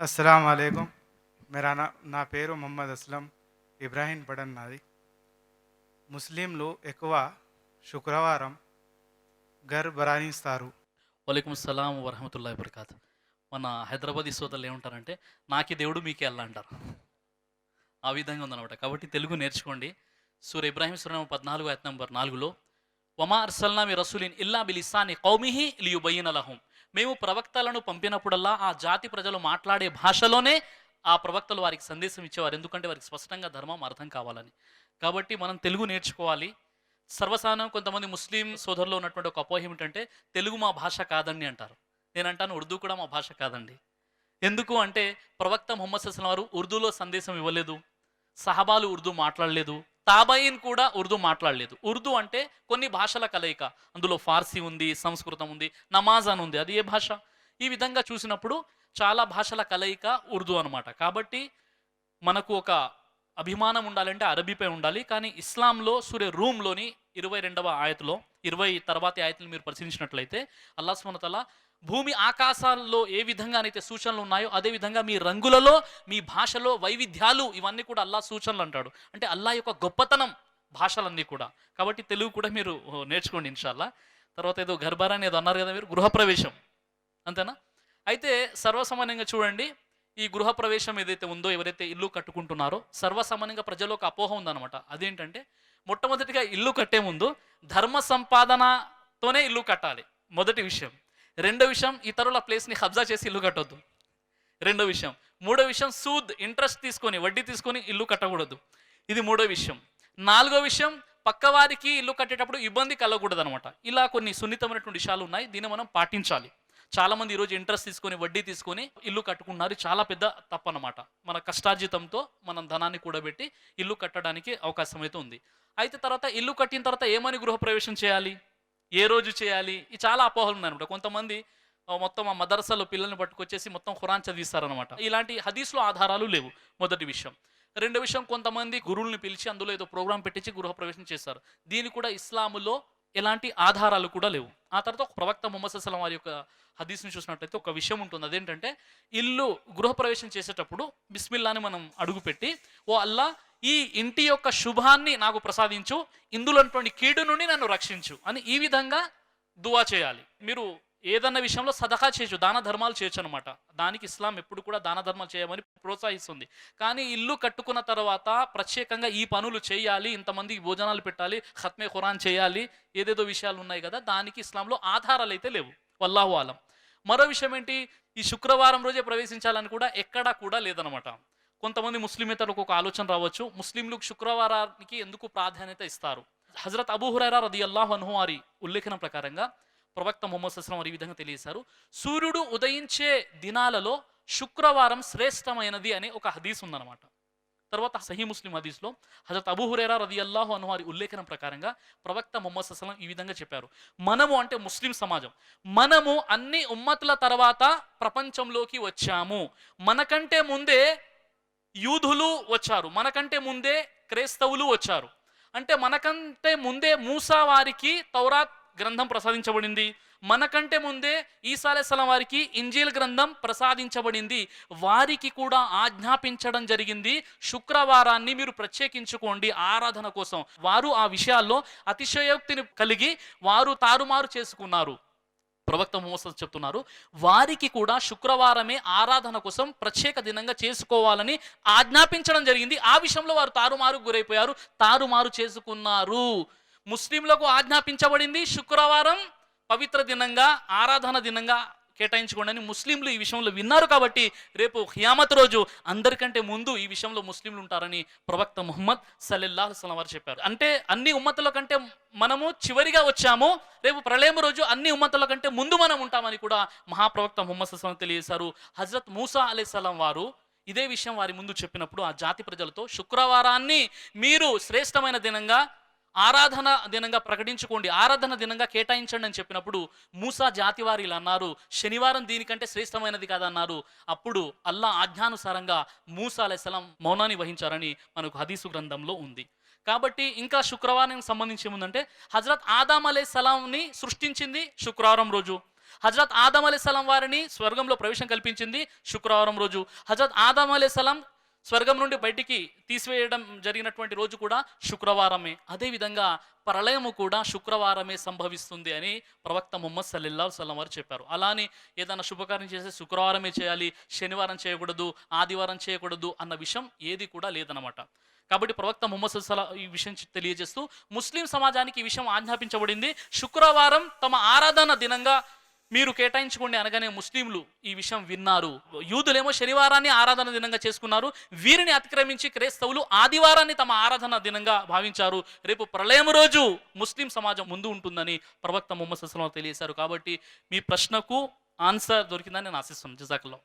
అస్సలం వాలేకుం మేరా నా పేరు మొహమ్మద్ అస్లం. ఇబ్రాహీం పడన్ నాది. ముస్లింలు ఎక్కువ శుక్రవారం గర్ బరాణిస్తారు వలైకుం సలాం వరహమతుల్లా వబర్కాత్. మన హైదరాబాదీ సోదరులు ఏమంటారంటే నాకి దేవుడు మీకే అల్లా అంటారు. ఆ విధంగా ఉందన్నమాట. కాబట్టి తెలుగు నేర్చుకోండి. సూర్య ఇబ్రాహీం సురం పద్నాలుగు ఆయత నంబర్ నాలుగులో వమా అర్సల్నా మీ రసూలిన్ ఇల్లా బిలిసాని కౌమిహి లియుబయ్యన లహుం. మేము ప్రవక్తలను పంపినప్పుడల్లా ఆ జాతి ప్రజలు మాట్లాడే భాషలోనే ఆ ప్రవక్తలు వారికి సందేశం ఇచ్చేవారు. ఎందుకంటే వారికి స్పష్టంగా ధర్మం అర్థం కావాలని. కాబట్టి మనం తెలుగు నేర్చుకోవాలి. సర్వసాధారణం కొంతమంది ముస్లిం సోదరులో ఉన్నటువంటి ఒక అపోహ ఏమిటంటే తెలుగు మా భాష కాదండి అంటారు. నేను అంటాను ఉర్దూ కూడా మా భాష కాదండి. ఎందుకు అంటే ప్రవక్త ముహమ్మద్ సస్లం వారు ఉర్దూలో సందేశం ఇవ్వలేదు. సహబాలు ఉర్దూ మాట్లాడలేదు. తాబాయిన్ కూడా ఉర్దూ మాట్లాడలేదు. ఉర్దూ అంటే కొన్ని భాషల కలయిక. అందులో ఫార్సీ ఉంది సంస్కృతం ఉంది నమాజ్ అని ఉంది. అది ఏ భాష? ఈ విధంగా చూసినప్పుడు చాలా భాషల కలయిక ఉర్దూ అనమాట కాబట్టి మనకు ఒక అభిమానం ఉండాలంటే అరబీపై ఉండాలి. కానీ ఇస్లాంలో సూర్య రూమ్లోని ఇరవై రెండవ ఆయతలో ఇరవై తర్వాతి ఆయతలు మీరు పరిశీలించినట్లయితే అల్లా సుమతల భూమి ఆకాశాల్లో ఏ విధంగానైతే సూచనలు ఉన్నాయో అదే విధంగా మీ రంగులలో మీ భాషలో వైవిధ్యాలు ఇవన్నీ కూడా అల్లా సూచనలు అంటాడు. అంటే అల్లా యొక్క గొప్పతనం భాషలన్నీ కూడా. కాబట్టి తెలుగు కూడా మీరు నేర్చుకోండి ఇన్షాల్లా తర్వాత ఏదో గర్భారాన్ని ఏదో అన్నారు కదా మీరు గృహప్రవేశం. అంతేనా? అయితే సర్వసామాన్యంగా చూడండి ఈ గృహప్రవేశం ఏదైతే ఉందో ఎవరైతే ఇల్లు కట్టుకుంటున్నారో సర్వసామాన్యంగా ప్రజల్లో ఒక అపోహ ఉందన్నమాట. అదేంటంటే మొట్టమొదటిగా ఇల్లు కట్టే ముందు ధర్మ సంపాదనతోనే ఇల్లు కట్టాలి. మొదటి విషయం. రెండో విషయం ఇతరుల ప్లేస్ని కబ్జా చేసి ఇల్లు కట్టొద్దు. రెండో విషయం. మూడో విషయం సూద్ ఇంట్రెస్ట్ తీసుకొని వడ్డీ తీసుకొని ఇల్లు కట్టకూడదు. ఇది మూడో విషయం. నాలుగో విషయం పక్కవారికి ఇల్లు కట్టేటప్పుడు ఇబ్బంది కలగకూడదు అనమాట ఇలా కొన్ని సున్నితమైనటువంటి విషయాలు ఉన్నాయి దీన్ని మనం పాటించాలి. చాలా మంది ఈరోజు ఇంట్రెస్ట్ తీసుకొని వడ్డీ తీసుకొని ఇల్లు కట్టుకున్నారు. చాలా పెద్ద తప్పు అనమాట మన కష్టార్జితంతో మనం ధనాన్ని కూడబెట్టి ఇల్లు కట్టడానికి అవకాశం అయితే ఉంది. అయితే తర్వాత ఇల్లు కట్టిన తర్వాత ఏమని గృహప్రవేశం చేయాలి? ఏ రోజు చేయాలి? ఈ చాలా అపోహలు ఉన్నాయన్నమాట. కొంతమంది మొత్తం ఆ మదర్సాలో పిల్లల్ని పట్టుకొచ్చేసి మొత్తం ఖురాన్ చదివిస్తారనమాట ఇలాంటి హదీస్లో ఆధారాలు లేవు మొదటి విషయం. రెండో విషయం కొంతమంది గురువుల్ని పిలిచి అందులో ఏదో ప్రోగ్రాం పెట్టించి గృహప్రవేశం చేస్తారు. దీని కూడా ఇస్లాములో ఎలాంటి ఆధారాలు కూడా లేవు. ఆ తర్వాత ఒక ప్రవక్త ముహమ్మద్ సల్లం వారి యొక్క హదీస్ని చూసినట్లయితే ఒక విషయం ఉంటుంది. అదేంటంటే ఇల్లు గృహప్రవేశం చేసేటప్పుడు బిస్మిల్లాని మనం అడుగుపెట్టి ఓ అల్లా ఈ ఇంటి యొక్క శుభాన్ని నాకు ప్రసాదించు. ఇందులో కీడు నుండి నన్ను రక్షించు అని ఈ విధంగా దువా చేయాలి. మీరు ఏదన్న విషయంలో సదహా చేయొచ్చు దాన ధర్మాలు చేయొచ్చు అనమాట దానికి ఇస్లాం ఎప్పుడు కూడా దాన ధర్మాలు చేయమని ప్రోత్సహిస్తుంది. కానీ ఇల్లు కట్టుకున్న తర్వాత ప్రత్యేకంగా ఈ పనులు చేయాలి ఇంతమందికి భోజనాలు పెట్టాలి ఖత్మే ఖురాన్ చేయాలి ఏదేదో విషయాలు ఉన్నాయి కదా దానికి ఇస్లాంలో ఆధారాలు అయితే లేవు. వల్లాహు ఆలం. మరో విషయం ఏంటి? ఈ శుక్రవారం రోజే ప్రవేశించాలని కూడా ఎక్కడా కూడా లేదనమాట కొంతమంది ముస్లిమేతలకు ఒక ఆలోచన రావచ్చు. ముస్లింలు శుక్రవారానికి ఎందుకు ప్రాధాన్యత ఇస్తారు? హజరత్ అబూ హురైరా రది అల్లాహ్ అన్హు వారి ఉల్లేఖనం ప్రకారంగా ప్రవక్త ముహమ్మద్ సస్లం వారు ఈ విధంగా తెలియజేశారు. సూర్యుడు ఉదయించే దినాలలో శుక్రవారం శ్రేష్టమైనది అనే ఒక హదీస్ ఉందన్నమాట. తర్వాత సహీ ముస్లిం హదీస్లో హజరత్ అబూ హురైరా రది అల్లాహు అను వారి ఉల్లేఖనం ప్రకారంగా ప్రవక్త ముహమ్మద్ సస్లం ఈ విధంగా చెప్పారు. మనము అంటే ముస్లిం సమాజం. మనము అన్ని ఉమ్మతుల తర్వాత ప్రపంచంలోకి వచ్చాము. మనకంటే ముందే యూదులు వచ్చారు. మనకంటే ముందే క్రైస్తవులు వచ్చారు. అంటే మనకంటే ముందే మూసా వారికి తౌరాత్ గ్రంథం ప్రసాదించబడింది. మనకంటే ముందే ఈసాలేసలం వారికి ఇంజీల్ గ్రంథం ప్రసాదించబడింది. వారికి కూడా ఆజ్ఞాపించడం జరిగింది. శుక్రవారాన్ని మీరు ప్రత్యేకించుకోండి ఆరాధన కోసం. వారు ఆ విషయాల్లో అతిశయోక్తిని కలిగి వారు తారుమారు చేసుకున్నారు. ప్రవక్త ముహమ్మద్ చెప్తున్నారు వారికి కూడా శుక్రవారమే ఆరాధన కోసం ప్రత్యేక దినంగా చేసుకోవాలని ఆజ్ఞాపించడం జరిగింది. ఆ విషయంలో వారు తారుమారు గురైపోయారు. తారుమారు చేసుకున్నారు. ముస్లింలకు ఆజ్ఞాపించబడింది శుక్రవారం పవిత్ర దినంగా ఆరాధన దినంగా కేటాయించుకోండి అని ముస్లింలు ఈ విషయంలో విన్నారు కాబట్టి రేపు హియామత్ రోజు అందరికంటే ముందు ఈ విషయంలో ముస్లింలు ఉంటారని ప్రవక్త ముహమ్మద్ సల్లెల్లాహు సలం వారు చెప్పారు. అంటే అన్ని ఉమ్మతుల కంటే మనము చివరిగా వచ్చాము. రేపు ప్రళయం రోజు అన్ని ఉమ్మతుల కంటే ముందు మనం ఉంటామని కూడా మహాప్రవక్త ముహమ్మద్ సలం తెలియజేశారు. హజరత్ మూసా అలైసలం వారు ఇదే విషయం వారి ముందు చెప్పినప్పుడు ఆ జాతి ప్రజలతో శుక్రవారాన్ని మీరు శ్రేష్టమైన దినంగా ఆరాధన దినంగా ప్రకటించుకోండి. ఆరాధన దినంగా కేటాయించండి అని చెప్పినప్పుడు మూసా జాతి వారు ఇలా అన్నారు. శనివారం దీనికంటే శ్రేష్టమైనది కాదన్నారు. అప్పుడు అల్లా ఆజ్ఞానుసారంగా మూసా అలైసలం మౌనాన్ని వహించారని మనకు హదీసు గ్రంథంలో ఉంది. కాబట్టి ఇంకా శుక్రవారానికి సంబంధించి ఏముందంటే హజరత్ ఆదాం అలే సలాంని సృష్టించింది శుక్రవారం రోజు. హజరత్ ఆదం సలం వారిని స్వర్గంలో ప్రవేశం కల్పించింది శుక్రవారం రోజు. హజరత్ ఆదం సలం స్వర్గం నుండి బయటికి తీసివేయడం జరిగినటువంటి రోజు కూడా శుక్రవారమే. అదేవిధంగా ప్రళయము కూడా శుక్రవారమే సంభవిస్తుంది అని ప్రవక్త ముహమ్మద్ సల్లల్లా సల్లం వారు చెప్పారు. అలానే ఏదైనా శుభకార్యం చేస్తే శుక్రవారమే చేయాలి శనివారం చేయకూడదు ఆదివారం చేయకూడదు అన్న విషయం ఏది కూడా లేదనమాట కాబట్టి ప్రవక్త ముహమ్మద్ సల్లా ఈ విషయం తెలియజేస్తూ ముస్లిం సమాజానికి ఈ విషయం ఆజ్ఞాపించబడింది. శుక్రవారం తమ ఆరాధన దినంగా మీరు కేటాయించుకోండి అనగానే ముస్లింలు ఈ విషయం విన్నారు. యూదులేమో శనివారాన్ని ఆరాధన దినంగా చేసుకున్నారు. వీరిని అతిక్రమించి క్రైస్తవులు ఆదివారాన్ని తమ ఆరాధన దినంగా భావించారు. రేపు ప్రళయం రోజు ముస్లిం సమాజం ముందు ఉంటుందని ప్రవక్త ముహమ్మద్ సస్లం తెలియజేశారు. కాబట్టి మీ ప్రశ్నకు ఆన్సర్ దొరికిందని నేను ఆశిస్తున్నాను. జజాకుల్లో